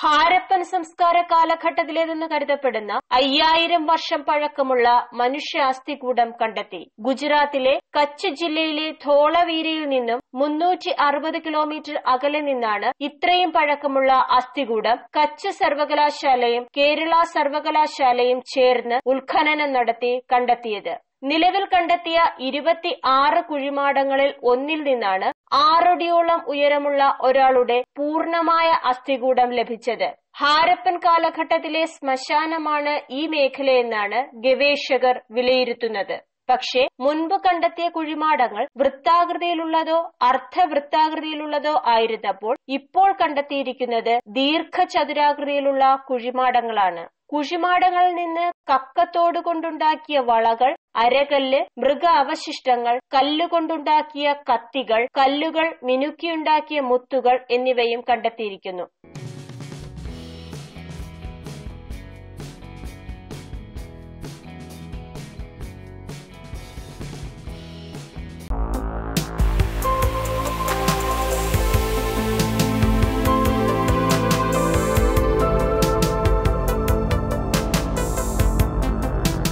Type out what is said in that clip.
ഹാരപ്പൻ സംസ്കാര കാലഘട്ടത്തിലേതെന്ന് കരുതപ്പെടുന്ന അയ്യായിരം വർഷം പഴക്കമുള്ള മനുഷ്യ അസ്ഥികൂടം കണ്ടെത്തി. ഗുജറാത്തിലെ കച്ച് ജില്ലയിലെ ധോളവീരയിൽ നിന്നും മുന്നൂറ്റി അറുപത് കിലോമീറ്റർ അകലെ നിന്നാണ് ഇത്രയും പഴക്കമുള്ള അസ്ഥികൂടം കച്ച് സർവകലാശാലയും കേരള സർവകലാശാലയും ചേർന്ന് ഉത്ഖനനം നടത്തി കണ്ടെത്തിയത്. നിലവിൽ കണ്ടെത്തിയ ഇരുപത്തി ആറ് കുഴിമാടങ്ങളിൽ ഒന്നിൽ നിന്നാണ് ആറടിയോളം ഉയരമുള്ള ഒരാളുടെ പൂർണമായ അസ്ഥികൂടം ലഭിച്ചത്. ഹാരപ്പൻ കാലഘട്ടത്തിലെ ശ്മശാനമാണ് ഈ മേഖലയെന്നാണ് ഗവേഷകർ വിലയിരുത്തുന്നത്. പക്ഷേ മുൻപ് കണ്ടെത്തിയ കുഴിമാടങ്ങൾ വൃത്താകൃതിയിലുള്ളതോ അർദ്ധവൃത്താകൃതിയിലുള്ളതോ ആയിരുന്നപ്പോൾ ഇപ്പോൾ കണ്ടെത്തിയിരിക്കുന്നത് ദീർഘചതുരാകൃതിയിലുള്ള കുഴിമാടങ്ങളാണ്. കുഴിമാടങ്ങളിൽ നിന്ന് കക്കത്തോട് കൊണ്ടുണ്ടാക്കിയ വളകൾ അരകല്ല് മൃഗ അവശിഷ്ടങ്ങൾ കല്ലുകൊണ്ടുണ്ടാക്കിയ കത്തികൾ കല്ലുകൾ മിനുക്കിയുണ്ടാക്കിയ മുത്തുകൾ എന്നിവയും കണ്ടെത്തിയിരിക്കുന്നു.